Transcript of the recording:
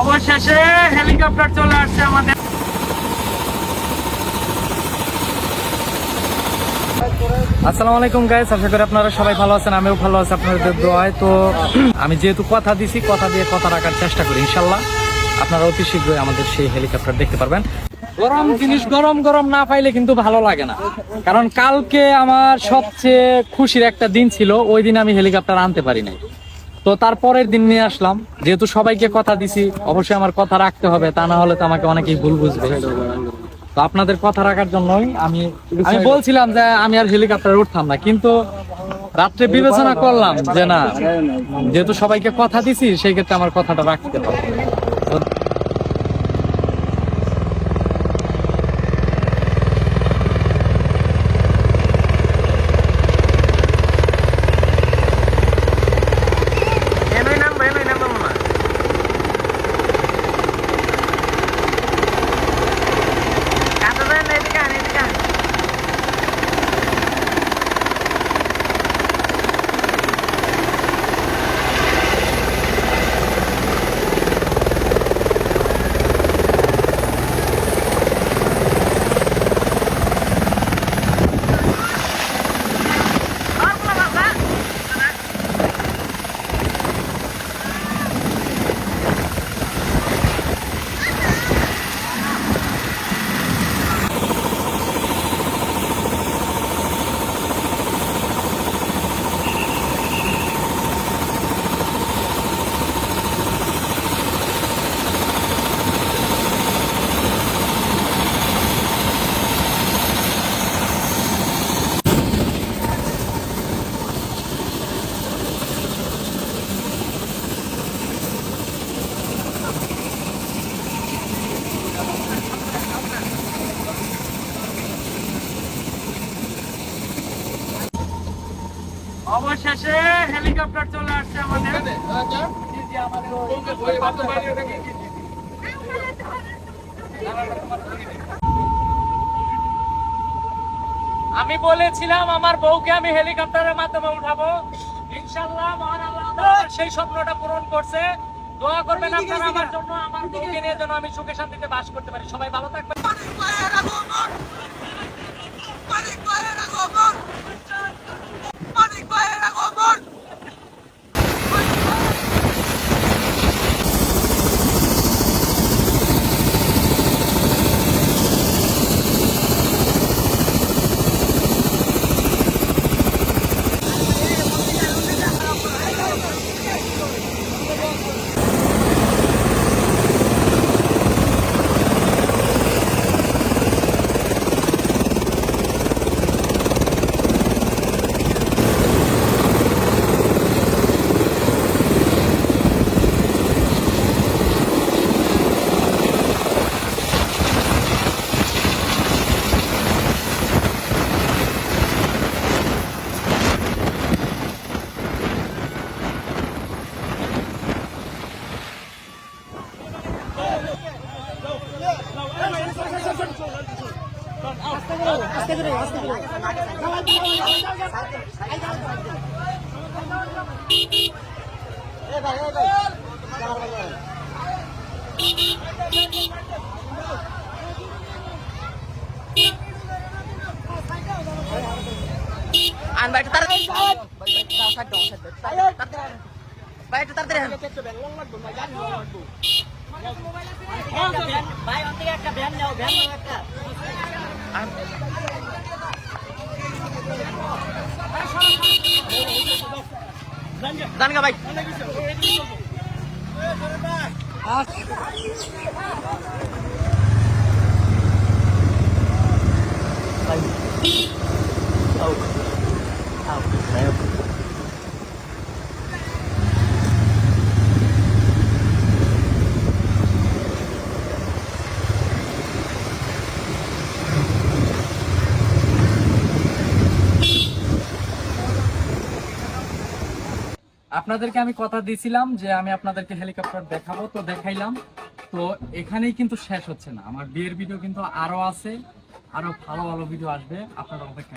অবশেষে হেলিকপ্টার চলে আসছে আমাদের। আসসালামু আলাইকুম গাইস আশা করি আপনারা সবাই ভালো আছেন, আমিও ভালো আছি আপনাদের দোয়ায়। তো, আমি যেহেতু কথা দিছি, কথা দিয়ে কথা রাখার চেষ্টা করি, ইনশাল্লাহ। আপনারা অতি শীঘ্রই আমাদের সেই হেলিকপ্টার দেখতে পারবেন। গরম জিনিস গরম গরম না পাইলে কিন্তু ভালো লাগে না। কারণ কালকে আমার সবচেয়ে খুশির একটা দিন ছিল, ওই দিন আমি হেলিকপ্টার আনতে পারি নাই। তো তারপরের দিন নিয়ে আসলাম। যেহেতু সবাইকে কথা দিছি অবশ্যই আমার কথা রাখতে হবে তা না হলে তো আমাকে অনেকেই ভুল বুঝবে। তো আপনাদের কথা রাখার জন্যই আমি আমি বলছিলাম যে আমি আর হেলিকপ্টারে উঠতাম না কিন্তু রাত্রে বিবেচনা করলাম যে না যেহেতু সবাইকে কথা দিছি সেই ক্ষেত্রে আমার কথাটা রাখতে হবে। অবশেষে হেলিকপ্টার চলে আসছে আমাদের। ওই- আমি বলেছিলাম আমার বউকে আমি হেলিকপ্টারের মাধ্যমে উঠাবো। ইনশাল্লাহ মহান আল্লাহ সেই স্বপ্নটা পূরণ করছে। দোয়া করবেন আপনারা আমার জন্য আমার বউকে নিয়ে যেন আমি সুখে শান্তিতে বাস করতে পারি। সবাই ভালো থাকবেন। আন ভাই একটু তাড়াতাড়ি ভাই একটু তাড়াতাড়ি আন। আন। যান গা ভাই। আপনাদেরকে আমি কথা দিয়েছিলাম যে আমি আপনাদেরকে হেলিকপ্টার দেখাবো, তো দেখাইলাম। তো এখানেই কিন্তু শেষ হচ্ছে না। আমার বিয়ের ভিডিও কিন্তু আরও আছে, আরও ভালো ভালো ভিডিও আসবে। আপনারা অপেক্ষা